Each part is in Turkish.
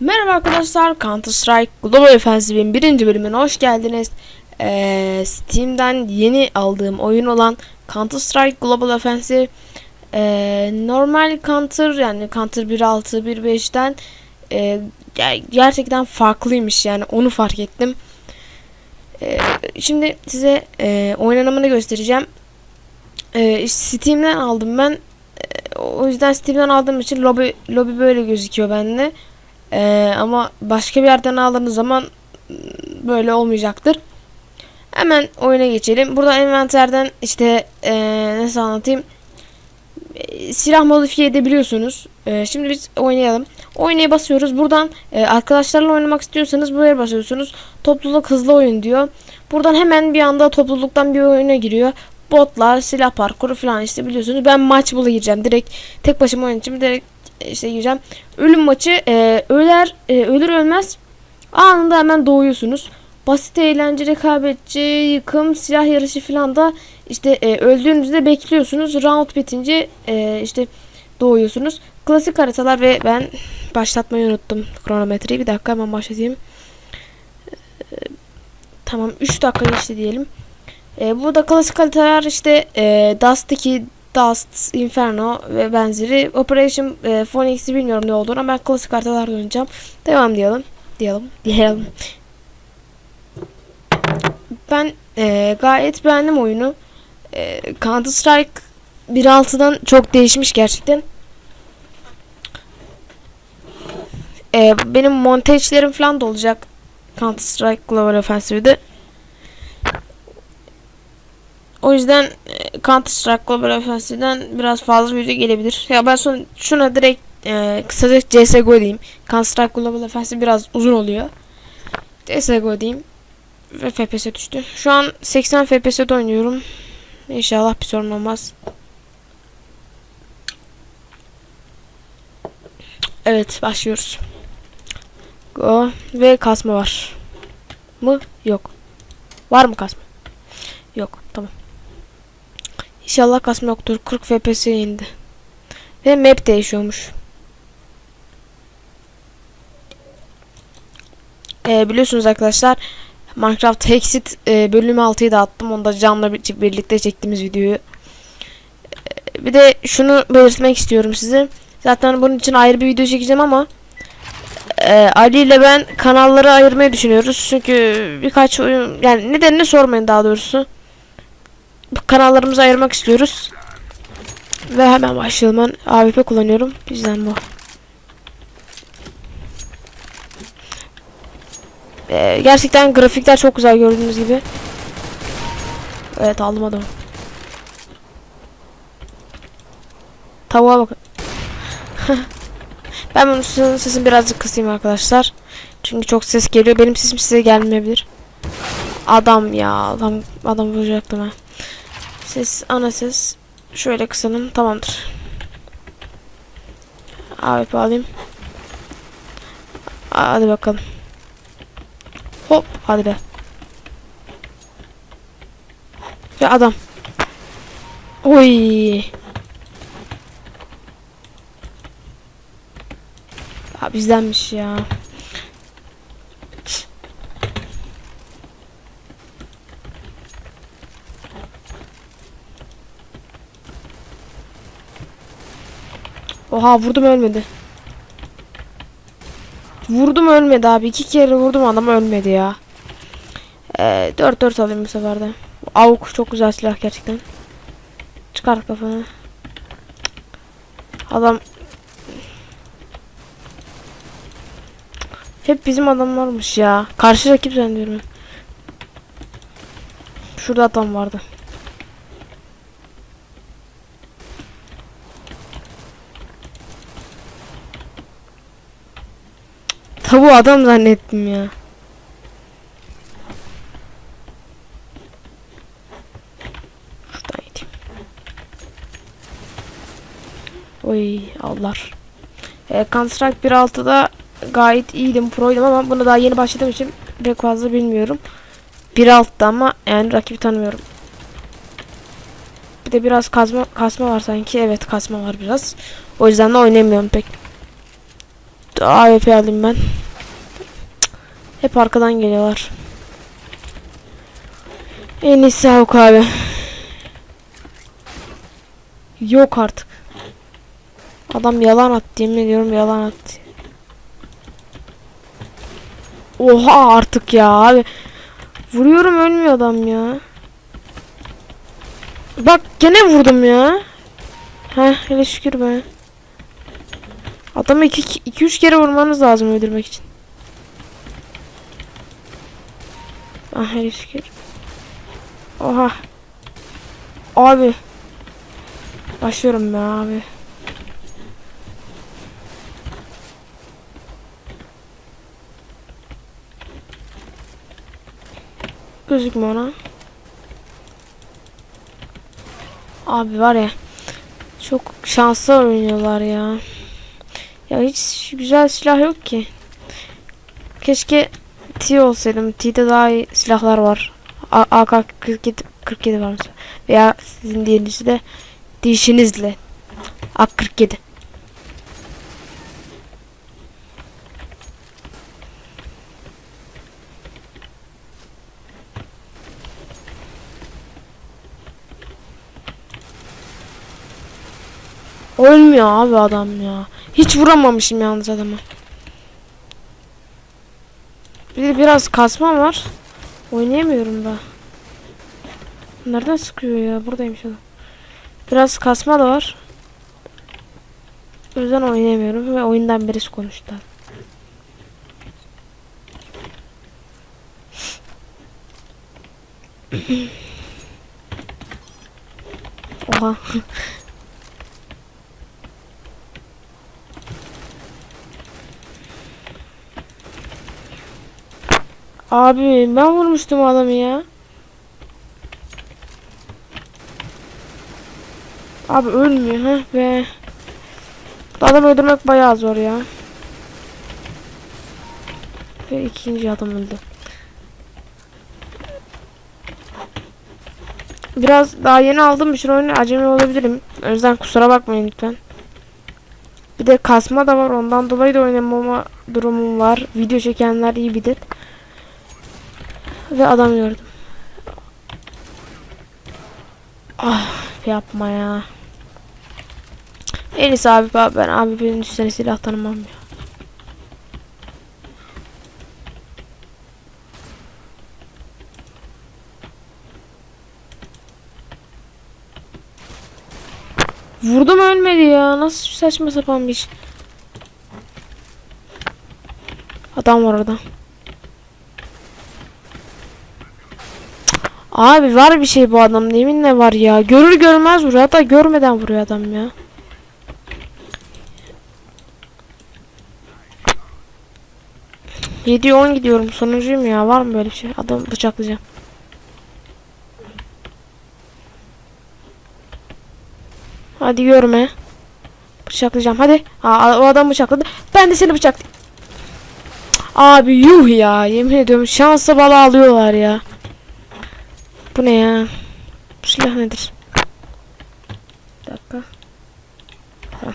Merhaba arkadaşlar, Counter Strike Global Offensive'in birinci bölümüne hoş geldiniz. Ee, Steam'den yeni aldığım oyun olan Counter Strike Global Offensive ee, normal Counter yani Counter 1.6 1.5'ten ee, ger- gerçekten farklıymış yani onu fark ettim. Ee, şimdi size ee, oynanımını göstereceğim. Ee, Steam'den aldım ben. Ee, o yüzden Steam'den aldığım için lobi lobi böyle gözüküyor bende. Ee, ama başka bir yerden aldığınız zaman m, böyle olmayacaktır. Hemen oyuna geçelim. Burada envanterden işte ee, nasıl anlatayım? Silah modifiye edebiliyorsunuz. Ee, şimdi biz oynayalım. Oynaya basıyoruz. Buradan ee, arkadaşlarla oynamak istiyorsanız buraya basıyorsunuz. Topluluk hızlı oyun diyor. Buradan hemen bir anda topluluktan bir oyuna giriyor. Botlar, silah parkuru falan işte biliyorsunuz. Ben maç bula gireceğim. Direkt tek başıma oynayacağım. Direkt işte gireceğim. Ölüm maçı e, öler e, ölür ölmez anında hemen doğuyorsunuz. Basit eğlence, rekabetçi, yıkım, silah yarışı falan da işte e, öldüğünüzde bekliyorsunuz. Round bitince e, işte doğuyorsunuz. Klasik haritalar ve ben başlatmayı unuttum kronometreyi. Bir dakika hemen başlatayım. E, tamam 3 dakika geçti diyelim. E, burada klasik haritalar işte e, Dust 2, Dust, Inferno ve benzeri. Operation e, Phoenix'i bilmiyorum ne olduğunu ama ben klasik haritalarda oynayacağım. Devam diyelim. Diyelim. Diyelim. Ben e, gayet beğendim oyunu. E, Counter Strike 1.6'dan çok değişmiş gerçekten. E, benim montajlarım falan da olacak Counter Strike Global Offensive'de. O yüzden e, Counter Strike Global Offensive'den biraz fazla video gelebilir. Ya ben son şuna direkt e, kısaca CSGO diyeyim. Counter Strike Global Offensive biraz uzun oluyor. CSGO diyeyim. Ve FPS düştü. Şu an 80 FPS'de oynuyorum. İnşallah bir sorun olmaz. Evet başlıyoruz. Go. Ve kasma var. Mı? Yok. Var mı kasma? Yok. İnşallah kasma yoktur. 40 FPS'ye indi. Ve map değişiyormuş. Ee, biliyorsunuz arkadaşlar Minecraft Hexit e, bölüm 6'yı da attım. Onu da Can'la bir- birlikte çektiğimiz videoyu. Ee, bir de şunu belirtmek istiyorum size. Zaten bunun için ayrı bir video çekeceğim ama e, Ali ile ben kanalları ayırmayı düşünüyoruz. Çünkü birkaç oyun yani nedenini sormayın daha doğrusu. Kanallarımızı ayırmak istiyoruz. Ve hemen başlayalım. Ben AWP kullanıyorum. Bizden bu. Ee, gerçekten grafikler çok güzel gördüğünüz gibi. Evet aldım adamı. Tavuğa bakın. ben bunun sesini birazcık kısayım arkadaşlar. Çünkü çok ses geliyor. Benim sesim size gelmeyebilir. Adam ya. Adam adam vuracaktım ha. Ses ana ses. Şöyle kısalım. Tamamdır. AWP alayım. Hadi bakalım. Hop hadi be. Ve adam. Oy. Ya bizdenmiş ya. Oha vurdum ölmedi. Vurdum ölmedi abi. İki kere vurdum adam ölmedi ya. Ee, 4-4 alayım bu sefer de. Avuk çok güzel silah gerçekten. Çıkar kafanı. Adam Hep bizim adamlarmış ya. Karşı rakip zannediyorum. Şurada adam vardı. Tabu adam zannettim ya. Oy Allah. E, Counter Strike 1.6'da gayet iyiydim, proydum ama bunu daha yeni başladığım için pek fazla bilmiyorum. 1.6'da ama yani rakibi tanımıyorum. Bir de biraz kazma kasma var sanki. Evet kasma var biraz. O yüzden de oynamıyorum pek. AWP alayım ben. Hep arkadan geliyorlar. En iyisi Havuk abi. Yok artık. Adam yalan attı yemin ediyorum yalan attı. Oha artık ya abi. Vuruyorum ölmüyor adam ya. Bak gene vurdum ya. Heh hele şükür be. Adamı 2-3 kere vurmanız lazım öldürmek için. Ah hele şükür. Oha. Abi. Başlıyorum ben abi. Gözükme ona. Abi var ya. Çok şanslı oynuyorlar ya. Ya hiç güzel silah yok ki. Keşke T olsaydım. T'de daha iyi silahlar var. A- AK-47 47 var mesela. Veya sizin diğerinizde de dişinizle. AK-47. Ölmüyor abi adam ya. Hiç vuramamışım yalnız adamı. Bir de biraz kasma var. Oynayamıyorum da. Nereden sıkıyor ya? Buradaymış adam. Biraz kasma da var. O yüzden oynayamıyorum ve oyundan birisi konuştu. Oha. Abi ben vurmuştum adamı ya. Abi ölmüyor ha be. Adam öldürmek bayağı zor ya. Ve ikinci adam öldü. Biraz daha yeni aldığım için oyunu acemi olabilirim. O yüzden kusura bakmayın lütfen. Bir de kasma da var ondan dolayı da oynamama durumum var. Video çekenler iyi bilir. Ve adam gördüm. Ah yapma ya. En iyisi abi ben abi benim üstüne silah tanımam ya. Vurdum ölmedi ya. Nasıl saçma sapan bir iş. Adam var orada. Abi var bir şey bu adamda yeminle var ya. Görür görmez vuruyor. Hatta görmeden vuruyor adam ya. Yedi on gidiyorum. Sonuncuyum ya. Var mı böyle bir şey? Adam bıçaklayacağım. Hadi görme. Bıçaklayacağım. Hadi. Aa, o adam bıçakladı. Ben de seni bıçaklayayım. Abi yuh ya. Yemin ediyorum şansa bala alıyorlar ya. Bu ne ya? Bu silah nedir? Bir dakika. Ha.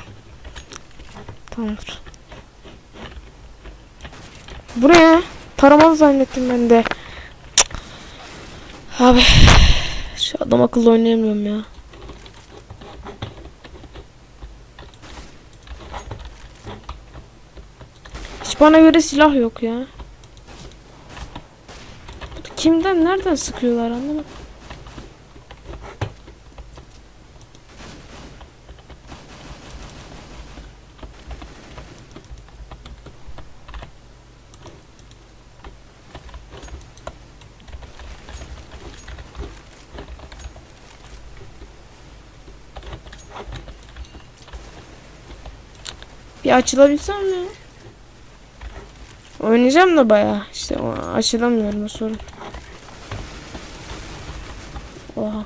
Tamamdır. Bu ne ya? Taramalı zannettim ben de. Cık. Abi. Şu adam akıllı oynayamıyorum ya. Hiç bana göre silah yok ya. Kimden nereden sıkıyorlar anlamadım. Bir açılabilsem mi? Oynayacağım da bayağı. İşte açılamıyorum o sorun. Oha.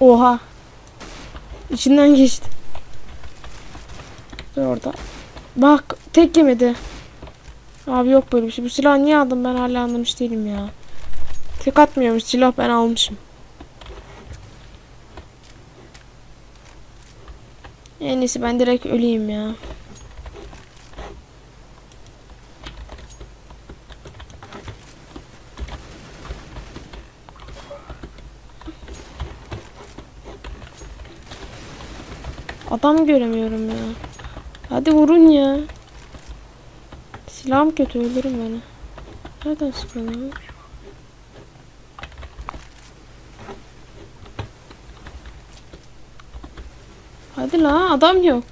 Oha. İçinden geçti. Dur orada. Bak tek yemedi. Abi yok böyle bir şey. Bu silahı niye aldım ben hala anlamış değilim ya. Tek atmıyormuş silah ben almışım. En iyisi ben direkt öleyim ya. Adam göremiyorum ya. Hadi vurun ya. Silahım kötü ölürüm beni. Nereden sıkıyorsun? Hadi la adam yok.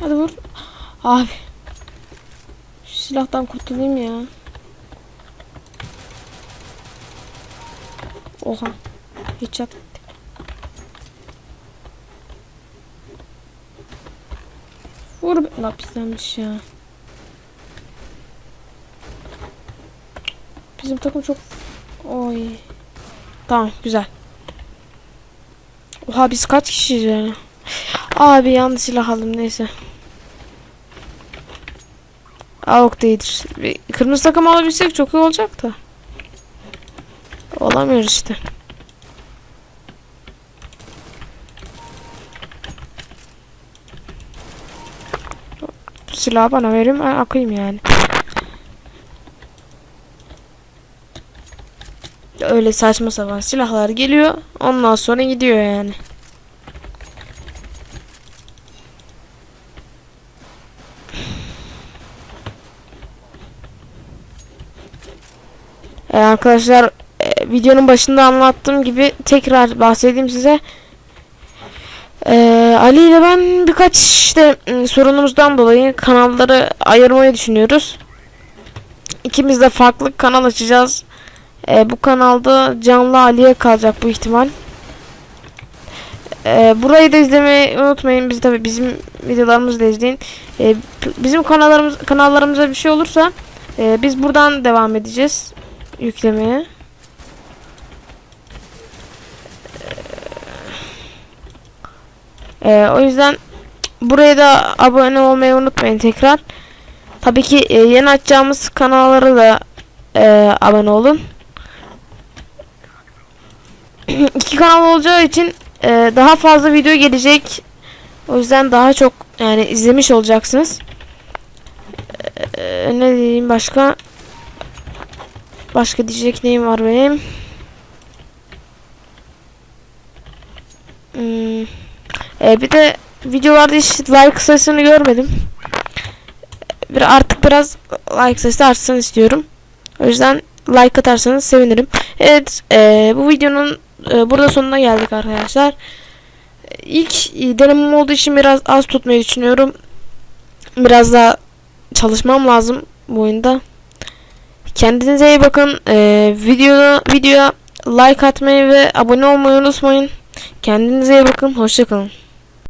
Hadi vur. Abi. Şu silahtan kurtulayım ya. Oha. Hiç yap. Vur. be- La pislenmiş ya. Bizim takım çok... Oy. Tamam güzel. Oha biz kaç kişiyiz yani? Abi yanlış silah aldım neyse. Avuk değildir. Bir Kırmızı takım alabilsek çok iyi olacak da. Olamıyoruz işte. Silahı bana verin ben akayım yani. Öyle saçma sapan silahlar geliyor. Ondan sonra gidiyor yani. Ee, arkadaşlar e, videonun başında anlattığım gibi tekrar bahsedeyim size. Ee, Ali ile ben birkaç işte m, sorunumuzdan dolayı kanalları ayırmayı düşünüyoruz. İkimiz de farklı kanal açacağız. Ee, bu kanalda canlı Ali'ye kalacak bu ihtimal. Ee, burayı da izlemeyi unutmayın. Biz tabi bizim videolarımızı da izleyin. P- bizim kanallarımız kanallarımıza bir şey olursa e, biz buradan devam edeceğiz yüklemeye. Ee, o yüzden buraya da abone olmayı unutmayın tekrar. Tabii ki e, yeni açacağımız kanallara da e, abone olun. iki kanal olacağı için e, daha fazla video gelecek. O yüzden daha çok yani izlemiş olacaksınız. E, ne diyeyim başka? Başka diyecek neyim var benim? Hmm. E, bir de videolarda hiç like sayısını görmedim. Bir artık biraz like sayısı artsın istiyorum. O yüzden like atarsanız sevinirim. Evet, e, bu videonun e, burada sonuna geldik arkadaşlar. İlk e, denemem olduğu için biraz az tutmayı düşünüyorum. Biraz daha çalışmam lazım bu oyunda. Kendinize iyi bakın. E, videoda videoya like atmayı ve abone olmayı unutmayın. Kendinize iyi bakın. Hoşçakalın.